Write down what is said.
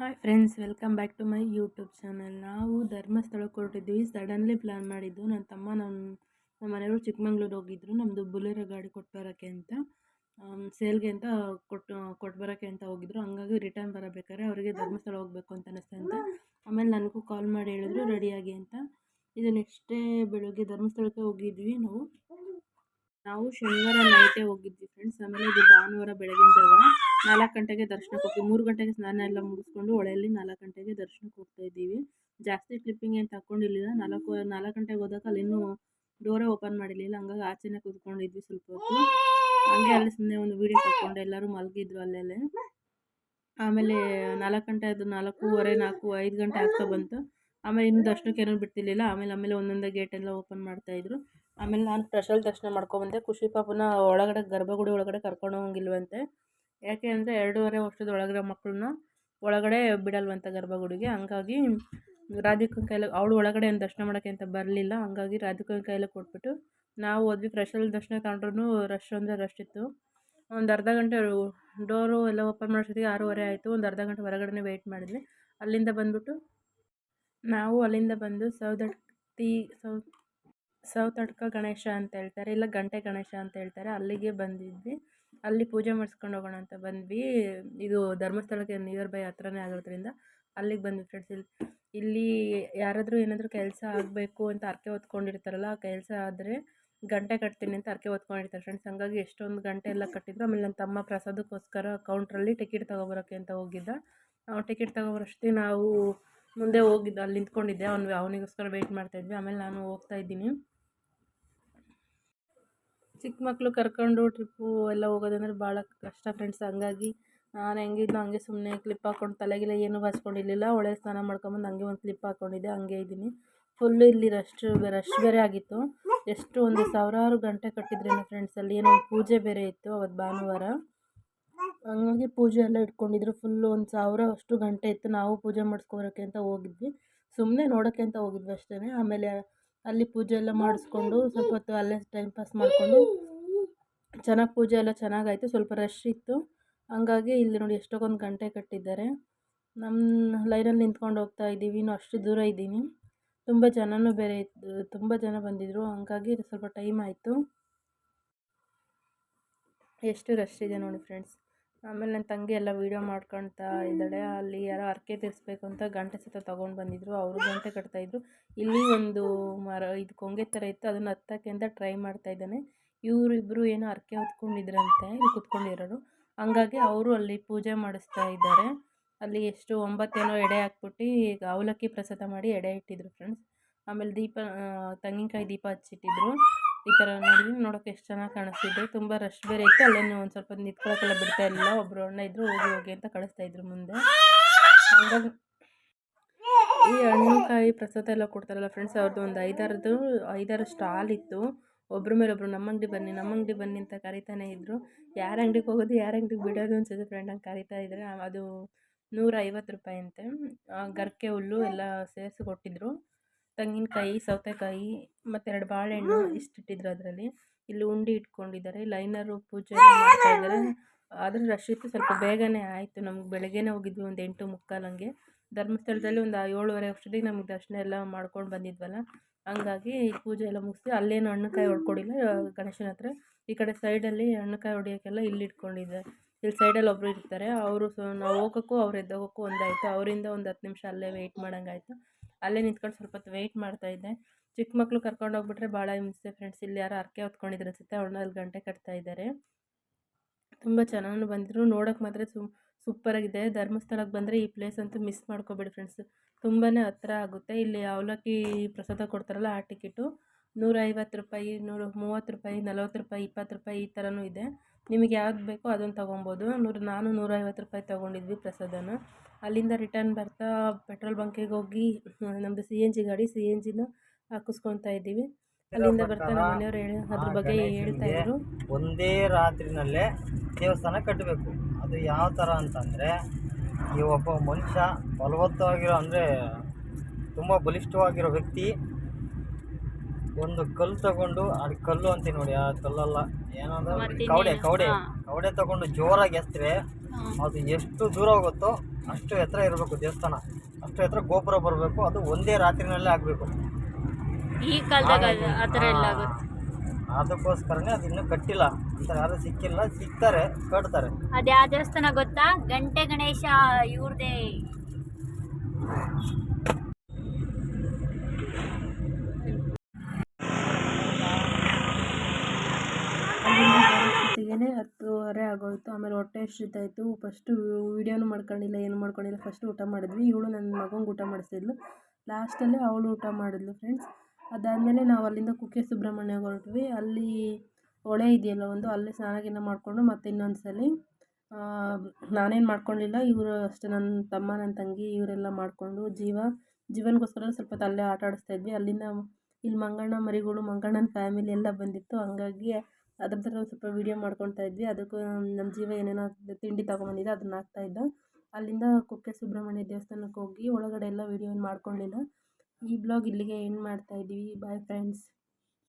Hi friends welcome back to my YouTube channel ನಾವು ಧರ್ಮಸ್ಥಳಕ್ಕೆ ಹೊರಟಿದ್ವಿ suddenly plan ಮಾಡಿದ್ದು ನನ್ನ ತಮ್ಮ ನಮ್ಮ ನಮ್ಮ ಮನೆಯವರು ಚಿಕ್ಕಮಂಗ್ಳೂರು ಹೋಗಿದ್ರು. ನಮ್ಮದು ಬುಲೆರೋ ಗಾಡಿ ಕೊಟ್ಟು ಬರೋಕ್ಕೆ ಅಂತ. ಸೇಲ್ಗೆ ಅಂತ ಕೊಟ್ಟು ಕೊಟ್ಟು ಬರೋಕ್ಕೆ ಅಂತ ಹೋಗಿದ್ರು. ಹಂಗಾಗಿ ರಿಟರ್ನ್ ಬರಬೇಕಾದ್ರೆ ಅವರಿಗೆ ಧರ್ಮಸ್ಥಳ ಹೋಗಬೇಕು ಅಂತ ಅನ್ನಿಸ್ತು ಅಂತ ಆಮೇಲೆ ನನಗೂ ಕಾಲ್ ಮಾಡಿ ಹೇಳಿದ್ರು ರೆಡಿಯಾಗಿ ಅಂತ. ಇದು ನೆಕ್ಸ್ಟ್ ಬೆಳಗ್ಗೆ ಧರ್ಮಸ್ಥಳಕ್ಕೆ ಹೋಗಿದ್ವಿ ನಾವು. ನಾವು ಶನಿವಾರ ನೈಟೇ ಹೋಗಿದ್ವಿ. ಆಮೇಲೆ ಇದು ಭಾನುವಾರ ಬೆಳಗಿನ ಜಾವ. ನಾಲ್ಕು ಗಂಟೆಗೆ ದರ್ಶನಕ್ಕೆ ಹೋಗ್ತೀವಿ ಮೂರು ಗಂಟೆಗೆ ಸ್ನಾನ ಎಲ್ಲ ಮುಗಿಸ್ಕೊಂಡು ಹೊಳೆಯಲ್ಲಿ ನಾಲ್ಕು ಗಂಟೆಗೆ ದರ್ಶನಕ್ಕೆ ಹೋಗ್ತಾ ಇದ್ದೀವಿ. ಜಾಸ್ತಿ ಕ್ಲಿಪ್ಪಿಂಗ್ ಏನು ತಗೊಂಡಿಲ್ಲ ನಾಲ್ಕು ನಾಲ್ಕು ಗಂಟೆಗೆ ಹೋದಾಗ ಅಲ್ಲಿ ಇನ್ನೂ ಡೋರೇ ಓಪನ್ ಮಾಡಿರಲಿಲ್ಲ. ಹಂಗಾಗಿ ಆಚೆನೇ ಕೂತ್ಕೊಂಡಿದ್ವಿ ಸ್ವಲ್ಪ ಹೊತ್ತು. ಹಂಗೆ ಅಲ್ಲಿ ಸುಮ್ಮನೆ ಒಂದು ವೀಡಿಯೋ ತಗೊಂಡು ಎಲ್ಲರೂ ಮಲಗಿದ್ರು ಅಲ್ಲೆಲ್ಲೇ ಆಮೇಲೆ ನಾಲ್ಕು ಗಂಟೆ ಅದು ನಾಲ್ಕೂವರೆ, ನಾಲ್ಕು, ಐದು ಗಂಟೆ ಆಗ್ತಾ ಬಂತು. ಆಮೇಲೆ ಇನ್ನು ದರ್ಶನಕ್ಕೆ ಏನೂ ಬಿಡ್ತಿರ್ಲಿಲ್ಲ. ಆಮೇಲೆ ಆಮೇಲೆ ಒಂದೊಂದೇ ಗೇಟೆಲ್ಲ ಓಪನ್ ಮಾಡ್ತಾಯಿದ್ರು ಆಮೇಲೆ ನಾನು ಸ್ಪೆಷಲ್ ದರ್ಶನ ಮಾಡ್ಕೊಬಂದೆ ಖುಷಿ ಪಾಪನ ಒಳಗಡೆ, ಗರ್ಭಗುಡಿ ಒಳಗಡೆ ಕರ್ಕೊಂಡು ಹೋಗಿಲ್ವಂತೆ. ಯಾಕೆ ಅಂದರೆ ಎರಡೂವರೆ ವರ್ಷದ ಒಳಗಡೆ ಮಕ್ಕಳನ್ನ ಒಳಗಡೆ ಬಿಡಲ್ವಂತೆ ಗರ್ಭಗುಡಿಗೆ. ಹಂಗಾಗಿ ರಾಧಿಕನ ಕೈಲಿ, ಅವಳು ಒಳಗಡೆ ಏನು ದರ್ಶನ ಮಾಡೋಕ್ಕೆ ಅಂತ ಬರಲಿಲ್ಲ. ಹಂಗಾಗಿ ರಾಧಿಕನ ಕೈಲಿ ಕೊಟ್ಬಿಟ್ಟು ನಾವು ಹೋದ್ವಿ. ಫ್ರೆಶಲ್ಲಿ ದರ್ಶನ ತಗೊಂಡ್ರೂ ರಶ್ ಅಂದರೆ ರಶ್ ಇತ್ತು. ಒಂದು ಅರ್ಧ ಗಂಟೆ ಡೋರು ಎಲ್ಲ ಓಪನ್ ಮಾಡೋಷ್ಟೊತ್ತಿಗೆ ಆರೂವರೆ ಆಯಿತು. ಒಂದು ಅರ್ಧ ಗಂಟೆ ಹೊರಗಡೆನೇ ವೆಯ್ಟ್ ಮಾಡಿದ್ವಿ. ಅಲ್ಲಿಂದ ಬಂದುಬಿಟ್ಟು ನಾವು ಅಲ್ಲಿಂದ ಬಂದು ಸೌದತ್ತಿ ಸೌ ಸೌತಡ್ಕ ಗಣೇಶ ಅಂತ ಹೇಳ್ತಾರೆ, ಇಲ್ಲ ಗಂಟೆ ಗಣೇಶ ಅಂತ ಹೇಳ್ತಾರೆ, ಅಲ್ಲಿಗೆ ಬಂದಿದ್ವಿ. ಅಲ್ಲಿ ಪೂಜೆ ಮಾಡಿಸ್ಕೊಂಡು ಹೋಗೋಣ ಅಂತ ಬಂದ್ವಿ. ಇದು ಧರ್ಮಸ್ಥಳಕ್ಕೆ ನಿಯರ್ ಬೈ ಹತ್ರನೇ ಆಗಿರೋದ್ರಿಂದ ಅಲ್ಲಿಗೆ ಬಂದ್ವಿ ಫ್ರೆಂಡ್ಸ್ ಇಲ್ಲಿ ಇಲ್ಲಿ ಯಾರಾದರೂ ಏನಾದರೂ ಕೆಲಸ ಆಗಬೇಕು ಅಂತ ಅರ್ಕೆ ಹೊತ್ಕೊಂಡಿರ್ತಾರಲ್ಲ, ಆ ಕೆಲಸ ಆದರೆ ಗಂಟೆ ಕಟ್ತೀನಿ ಅಂತ ಅರ್ಕೆ ಹೊತ್ಕೊಂಡಿರ್ತಾರೆ ಫ್ರೆಂಡ್ಸ್ ಹಂಗಾಗಿ ಎಷ್ಟೊಂದು ಗಂಟೆ ಎಲ್ಲ ಕಟ್ಟಿದ್ರು. ಆಮೇಲೆ ನನ್ನ ತಮ್ಮ ಪ್ರಸಾದಕ್ಕೋಸ್ಕರ ಕೌಂಟ್ರಲ್ಲಿ ಟಿಕೆಟ್ ತೊಗೊಬರೋಕ್ಕೆ ಅಂತ ಹೋಗಿದ್ದ. ಟಿಕೆಟ್ ತೊಗೊಬರೋಷ್ಟೇ ನಾವು ಮುಂದೆ ಹೋಗಿದ್ದ ಅಲ್ಲಿ ನಿಂತ್ಕೊಂಡಿದ್ದೆ. ಅವ್ನು, ಅವನಿಗೋಸ್ಕರ ವೆಯ್ಟ್ ಮಾಡ್ತಾಯಿದ್ವಿ ಆಮೇಲೆ ನಾನು ಹೋಗ್ತಾ ಇದ್ದೀನಿ. ಚಿಕ್ಕ ಮಕ್ಕಳು ಕರ್ಕೊಂಡು ಟ್ರಿಪ್ಪು ಎಲ್ಲ ಹೋಗೋದಂದ್ರೆ ಭಾಳ ಕಷ್ಟ ಫ್ರೆಂಡ್ಸ್ ಹಂಗಾಗಿ ನಾನು ಹೆಂಗಿದ್ನೋ ಹಂಗೆ ಸುಮ್ಮನೆ ಕ್ಲಿಪ್ ಹಾಕ್ಕೊಂಡು ತಲೆಗೆಲ್ಲ ಏನೂ ಬಾಚ್ಕೊಂಡಿರಲಿಲ್ಲ ಒಳ್ಳೆ ಸ್ನಾನ ಮಾಡ್ಕೊಂಬಂದು ಹಂಗೆ ಒಂದು ಕ್ಲಿಪ್ ಹಾಕ್ಕೊಂಡಿದ್ದೆ ಹಂಗೆ ಇದ್ದೀನಿ. ಫುಲ್ಲು ಇಲ್ಲಿ ರಶ್ ರಶ್ ಬೇರೆ ಆಗಿತ್ತು. ಎಷ್ಟು ಒಂದು ಸಾವಿರಾರು ಗಂಟೆ ಕಟ್ಟಿದ್ರೇನೋ ಫ್ರೆಂಡ್ಸ್ ಅಲ್ಲಿ, ಏನೋ ಪೂಜೆ ಬೇರೆ ಇತ್ತು ಅವತ್ತು ಭಾನುವಾರ. ಹಂಗಾಗಿ ಪೂಜೆ ಎಲ್ಲ ಇಟ್ಕೊಂಡಿದ್ರು ಫುಲ್ಲು ಒಂದು ಸಾವಿರ ಅಷ್ಟು ಗಂಟೆ ಇತ್ತು ನಾವು ಪೂಜೆ ಮಾಡಿಸ್ಕೊಬರೋಕ್ಕೆ ಅಂತ ಹೋಗಿದ್ವಿ. ಸುಮ್ಮನೆ ನೋಡೋಕ್ಕೆ ಅಂತ ಹೋಗಿದ್ವಿ ಅಷ್ಟೇ ಆಮೇಲೆ ಅಲ್ಲಿ ಪೂಜೆ ಎಲ್ಲ ಮಾಡಿಸ್ಕೊಂಡು ಸ್ವಲ್ಪ ಹೊತ್ತು ಅಲ್ಲೇ ಟೈಮ್ ಪಾಸ್ ಮಾಡಿಕೊಂಡು ಚೆನ್ನಾಗಿ ಪೂಜೆ ಎಲ್ಲ ಚೆನ್ನಾಗಾಯಿತು, ಸ್ವಲ್ಪ ರಶ್ ಇತ್ತು. ಹಂಗಾಗಿ ಇಲ್ಲಿ ನೋಡಿ ಎಷ್ಟೊಂದು ಗಂಟೆ ಕಟ್ಟಿದ್ದಾರೆ. ನಮ್ಮ ಲೈನಲ್ಲಿ ನಿಂತ್ಕೊಂಡು ಹೋಗ್ತಾ ಇದ್ದೀವಿ ಅಷ್ಟು ದೂರ ಇದ್ದೀನಿ. ತುಂಬ ಜನನೂ ಬೇರೆ ಇತ್ತು ತುಂಬ ಜನ ಬಂದಿದ್ದರು ಹಂಗಾಗಿ ಸ್ವಲ್ಪ ಟೈಮ್ ಆಯಿತು. ಎಷ್ಟು ರಶ್ ಇದೆ ನೋಡಿ ಫ್ರೆಂಡ್ಸ್ ಆಮೇಲೆ ನನ್ನ ತಂಗಿ ಎಲ್ಲ ವೀಡಿಯೋ ಮಾಡ್ಕೊಳ್ತಾ ಇದ್ದಾಳೆ. ಅಲ್ಲಿ ಯಾರೋ ಹರಕೆ ತೀರಿಸ್ಬೇಕು ಅಂತ ಗಂಟೆ ಸತ ತೊಗೊಂಡು ಬಂದಿದ್ದರು ಅವರು ಗಂಟೆ ಕಟ್ತಾಯಿದ್ರು ಇಲ್ಲಿ ಒಂದು ಮರ, ಇದು ಕೊಂಗೆ ಥರ ಇತ್ತು. ಅದನ್ನು ಹತ್ತಕ್ಕೆ ಅಂತ ಟ್ರೈ ಮಾಡ್ತಾ ಇದ್ದಾನೆ. ಇವರಿಬ್ಬರು ಏನೋ ಹರಕೆ ಹೊತ್ಕೊಂಡಿದ್ರಂತೆ. ಇಲ್ಲಿ ಕುತ್ಕೊಂಡಿರೋರು. ಹಂಗಾಗಿ ಅವರು ಅಲ್ಲಿ ಪೂಜೆ ಮಾಡಿಸ್ತಾ ಇದ್ದಾರೆ. ಅಲ್ಲಿ ಎಷ್ಟು ಒಂಬತ್ತೇನೋ ಎಡೆ ಹಾಕ್ಬಿಟ್ಟು ಈಗ ಅವಲಕ್ಕಿ ಪ್ರಸಾದ ಮಾಡಿ ಎಡೆ ಇಟ್ಟಿದ್ರು ಫ್ರೆಂಡ್ಸ್ ಆಮೇಲೆ ದೀಪ ತೆಂಗಿನಕಾಯಿ ದೀಪ ಹಚ್ಚಿಟ್ಟಿದ್ರು. ಈ ಥರ ನೋಡಿದ್ವಿ ನೋಡೋಕೆ ಎಷ್ಟು ಚೆನ್ನಾಗಿ ಕಾಣಿಸ್ತಿದೆ. ತುಂಬ ರಶ್ ಬೇರೆ ಇತ್ತು. ಅಲ್ಲೇನು ಒಂದು ಸ್ವಲ್ಪ ನಿಂತ್ಕೊಳ್ಳೋಕ್ಕೆಲ್ಲ ಬಿಡ್ತಾ ಇರಲಿಲ್ಲ. ಒಬ್ಬರು ಅಣ್ಣ ಇದ್ದರು ಹೋಗಿ ಹೋಗಿ ಅಂತ ಕಳಿಸ್ತಾ ಇದ್ರು ಮುಂದೆ. ಹಂಗಾಗಿ ಈ ಹಣ್ಣು ಕಾಯಿ ಪ್ರಸಾದ ಎಲ್ಲ ಕೊಡ್ತಾರಲ್ಲ ಫ್ರೆಂಡ್ಸ್ ಅವ್ರದ್ದು ಒಂದು ಐದಾರದು, ಐದಾರು ಸ್ಟಾಲ್ ಇತ್ತು. ಒಬ್ಬರ ಮೇಲೆ ಒಬ್ಬರು ನಮ್ಮ ಅಂಗಡಿ ಬನ್ನಿ, ನಮ್ಮ ಅಂಗಡಿ ಬನ್ನಿ ಅಂತ ಕರಿತಾನೆ ಇದ್ದರು ಯಾರ ಅಂಗಡಿಗೆ ಹೋಗೋದು, ಯಾರ ಅಂಗಡಿಗೆ ಬಿಡೋದು ಅನ್ಸುತ್ತೆ ಫ್ರೆಂಡ್ ಹಂಗೆ ಕರಿತಾ ಇದ್ದಾರೆ ಅದು ನೂರ ಐವತ್ತು ರೂಪಾಯಿ ಅಂತೆ. ಗರ್ಕೆ ಹುಲ್ಲು ಎಲ್ಲ ಸೇರಿಸಿ ಕೊಟ್ಟಿದ್ದರು ತೆಂಗಿನಕಾಯಿ ಸೌತೆಕಾಯಿ ಮತ್ತು ಎರಡು ಬಾಳೆಹಣ್ಣು ಇಷ್ಟಿಟ್ಟಿದ್ರು ಅದರಲ್ಲಿ. ಇಲ್ಲಿ ಉಂಡಿ ಇಟ್ಕೊಂಡಿದ್ದಾರೆ ಲೈನರು ಪೂಜೆ ಮಾಡ್ತಾ ಇದ್ದಾರೆ. ಆದರೆ ರಶ್ ಇತ್ತು ಸ್ವಲ್ಪ ಬೇಗನೆ ಆಯಿತು. ನಮ್ಗೆ ಬೆಳಗ್ಗೆನೇ ಹೋಗಿದ್ವಿ ಒಂದು ಎಂಟು ಮುಕ್ಕಾಲು ಹಂಗೆ. ಧರ್ಮಸ್ಥಳದಲ್ಲಿ ಒಂದು ಏಳುವರೆ ವರ್ಷದಿಗೆ ನಮಗೆ ದರ್ಶನ ಎಲ್ಲ ಮಾಡ್ಕೊಂಡು ಬಂದಿದ್ವಲ್ಲ. ಹಂಗಾಗಿ ಪೂಜೆ ಎಲ್ಲ ಮುಗಿಸಿ ಅಲ್ಲೇನು ಹಣ್ಣುಕಾಯಿ ಹೊಡ್ಕೊಡಿಲ್ಲ. ಗಣೇಶನ ಹತ್ರ ಈ ಕಡೆ ಸೈಡಲ್ಲಿ ಹಣ್ಣುಕಾಯಿ ಹೊಡಿಯೋಕ್ಕೆಲ್ಲ ಇಲ್ಲಿ ಇಟ್ಕೊಂಡಿದ್ದಾರೆ. ಇಲ್ಲಿ ಸೈಡಲ್ಲಿ ಒಬ್ಬರು ಇರ್ತಾರೆ. ಅವರು ಸೊ ನಾವು ಹೋಗೋಕ್ಕೂ ಅವ್ರು ಎದ್ದೋಗೋಕ್ಕೂ ಒಂದಾಯಿತು ಅವರಿಂದ ಒಂದು ಹತ್ತು ನಿಮಿಷ ಅಲ್ಲೇ ವೆಯ್ಟ್ ಮಾಡೋಂಗಾಯ್ತು ಅಲ್ಲೇ ನಿಂತ್ಕೊಂಡು ಸ್ವಲ್ಪ ಹೊತ್ತು ವೆಯ್ಟ್ ಮಾಡ್ತಾಯಿದ್ದೆ ಚಿಕ್ಕ ಮಕ್ಕಳು ಕರ್ಕೊಂಡು ಹೋಗ್ಬಿಟ್ರೆ ಭಾಳ ಹಿಂಸೆ ಫ್ರೆಂಡ್ಸ್ ಇಲ್ಲಿ ಯಾರೋ ಹರಕೆ ಹೊತ್ಕೊಂಡಿದ್ರು ಅನಿಸುತ್ತೆ, ಅವ್ರನ್ನ ಅಲ್ಲಿ ಗಂಟೆ ಕಟ್ತಾ ಇದ್ದಾರೆ. ತುಂಬ ಚೆನ್ನಾಗಿ ಬಂದರು. ನೋಡೋಕೆ ಮಾತ್ರ ಸು ಸೂಪರಾಗಿದೆ ಧರ್ಮಸ್ಥಳಕ್ಕೆ ಬಂದರೆ ಈ ಪ್ಲೇಸ್ ಅಂತೂ ಮಿಸ್ ಮಾಡ್ಕೋಬೇಡಿ ಫ್ರೆಂಡ್ಸ್ ತುಂಬಾ ಹತ್ತಿರ ಆಗುತ್ತೆ. ಇಲ್ಲಿ ಅವಲಕ್ಕಿ ಪ್ರಸಾದ ಕೊಡ್ತಾರಲ್ಲ, ಆ ಟಿಕೆಟು ನೂರೈವತ್ತು ರೂಪಾಯಿ, ನೂರು, ಮೂವತ್ತು ರೂಪಾಯಿ, ನಲ್ವತ್ತು ರೂಪಾಯಿ, ಇಪ್ಪತ್ತು ರೂಪಾಯಿ ಈ ಥರನೂ ಇದೆ. ನಿಮಗೆ ಯಾವ್ದು ಬೇಕೋ ಅದನ್ನು ತೊಗೊಬೋದು. ನೂರು ನಾನು ನೂರೈವತ್ತು ರೂಪಾಯಿ ತೊಗೊಂಡಿದ್ವಿ ಪ್ರಸಾದನ. ಅಲ್ಲಿಂದ ರಿಟರ್ನ್ ಬರ್ತಾ ಪೆಟ್ರೋಲ್ ಬಂಕಿಗೆ ಹೋಗಿ ನಮ್ಮದು ಸಿ ಎನ್ ಜಿ ಗಾಡಿ ಸಿ ಎನ್ ಜಿನ ಹಾಕಿಸ್ಕೊತಾ ಇದ್ದೀವಿ. ಅಲ್ಲಿಂದ ಬರ್ತಾ ನಮ್ಮ ಮನೆಯವ್ರು ಹೇಳಿ ಅದ್ರ ಬಗ್ಗೆ ಹೇಳ್ತಾ ಇದ್ರು. ಒಂದೇ ರಾತ್ರಿನಲ್ಲೇ ದೇವಸ್ಥಾನ ಕಟ್ಟಬೇಕು. ಅದು ಯಾವ ಥರ ಅಂತಂದರೆ ಈ ಒಬ್ಬ ಮನುಷ್ಯ ಬಲವತ್ತವಾಗಿರೋ ಅಂದರೆ ತುಂಬ ಬಲಿಷ್ಠವಾಗಿರೋ ವ್ಯಕ್ತಿ ಒಂದು ಕಲ್ಲು ತಗೊಂಡು ಅದು ಕಲ್ಲು ಅಂತೀನಿ ನೋಡಿ ಆ ಕಲ್ಲಲ್ಲ. ಏನಂದ್ರೆ ಕವಡೆ ಕವಡೆ. ಕವಡೆ ತಗೊಂಡು ಜೋರಾಗಿ ಎಸ್ತ್ರೆ ಅದು ಎಷ್ಟು ದೂರ ಹೋಗುತ್ತೋ ಅಷ್ಟು ಎತ್ತರ ಇರಬೇಕು ದೇವಸ್ಥಾನ. ಅಷ್ಟು ಎತ್ತರ ಗೋಪುರ ಬರಬೇಕು ಅದು ಒಂದೇ ರಾತ್ರಿನಲ್ಲೇ ಆಗಬೇಕು. ಈ ಕಾಲದಾಗ ಆ ಥರ ಎಲ್ಲ ಆಗುತ್ತೆ. ಅದಕ್ಕೋಸ್ಕರನೇ ಅದು ಇನ್ನೂ ಕಟ್ಟಿಲ್ಲ. ಅಂತ ಯಾರು ಸಿಕ್ಕಿಲ್ಲ ಸಿಗ್ತಾರೆ ಕಟ್ತಾರೆ. ಅದೇ ಆ ದೇವಸ್ಥಾನ ಗೊತ್ತಾ? ಗಂಟೆ ಗಣೇಶ ಇವ್ರದೇ ಅಲ್ಲಿಂದ ಬರೋಷ್ಟೊತ್ತಿಗೆ ಹತ್ತೂವರೆ ಆಗೋಯಿತು. ಆಮೇಲೆ ಹೊಟ್ಟೆ ಹಸಿತಾಯಿತು. ಫಸ್ಟು ವೀಡಿಯೋನು ಮಾಡ್ಕೊಂಡಿಲ್ಲ, ಏನು ಮಾಡ್ಕೊಂಡಿಲ್ಲ. ಫಸ್ಟ್ ಊಟ ಮಾಡಿದ್ವಿ. ಇವಳು ನನ್ನ ಮಗಂಗೆ ಊಟ ಮಾಡಿಸಿದ್ಲು ಲಾಸ್ಟಲ್ಲಿ ಅವಳು ಊಟ ಮಾಡಿದ್ಲು ಫ್ರೆಂಡ್ಸ್ ಅದಾದಮೇಲೆ ನಾವು ಅಲ್ಲಿಂದ ಕುಕ್ಕೆ ಸುಬ್ರಹ್ಮಣ್ಯ ಹೊರಟ್ವಿ. ಅಲ್ಲಿ ಹೊಳೆ ಇದೆಯಲ್ಲ ಒಂದು, ಅಲ್ಲಿ ಸ್ನಾನ ಗೀನ ಮಾಡಿಕೊಂಡು ಮತ್ತೆ ಇನ್ನೊಂದು ಸಲ ನಾನೇನು ಮಾಡ್ಕೊಂಡಿಲ್ಲ. ಇವರು ಅಷ್ಟೇ ನನ್ನ ತಮ್ಮ ನನ್ನ ತಂಗಿ, ಇವರೆಲ್ಲ ಮಾಡಿಕೊಂಡು ಜೀವ, ಜೀವನಗೋಸ್ಕರ ಸ್ವಲ್ಪ ಅಲ್ಲೇ ಆಟ ಆಡಿಸ್ತಾ ಇದ್ವಿ. ಅಲ್ಲಿಂದ ಇಲ್ಲಿ ಮಂಗಣ್ಣ ಮರಿಗಳು, ಮಂಗಣ್ಣನ ಫ್ಯಾಮಿಲಿ ಎಲ್ಲ ಬಂದಿತ್ತು. ಹಂಗಾಗಿ ಅದ್ರದ್ದು ಒಂದು ಸ್ವಲ್ಪ ವೀಡಿಯೋ ಮಾಡ್ಕೊತಾ ಇದ್ವಿ. ಅದಕ್ಕೂ ನಮ್ಮ ಜೀವ ಏನೇನೋ ತಿಂಡಿ ತೊಗೊಂಬಂದಿದ್ದ ಅದನ್ನ ಹಾಕ್ತಾಯಿದ್ದ ಅಲ್ಲಿಂದ ಕುಕ್ಕೆ ಸುಬ್ರಹ್ಮಣ್ಯ ದೇವಸ್ಥಾನಕ್ಕೆ ಹೋಗಿ ಒಳಗಡೆ ಎಲ್ಲ ವೀಡಿಯೋ ಏನು ಈ ಬ್ಲಾಗ್ ಇಲ್ಲಿಗೆ ಎಂಡ್ ಮಾಡ್ತಾ ಇದ್ದೀವಿ. Bye friends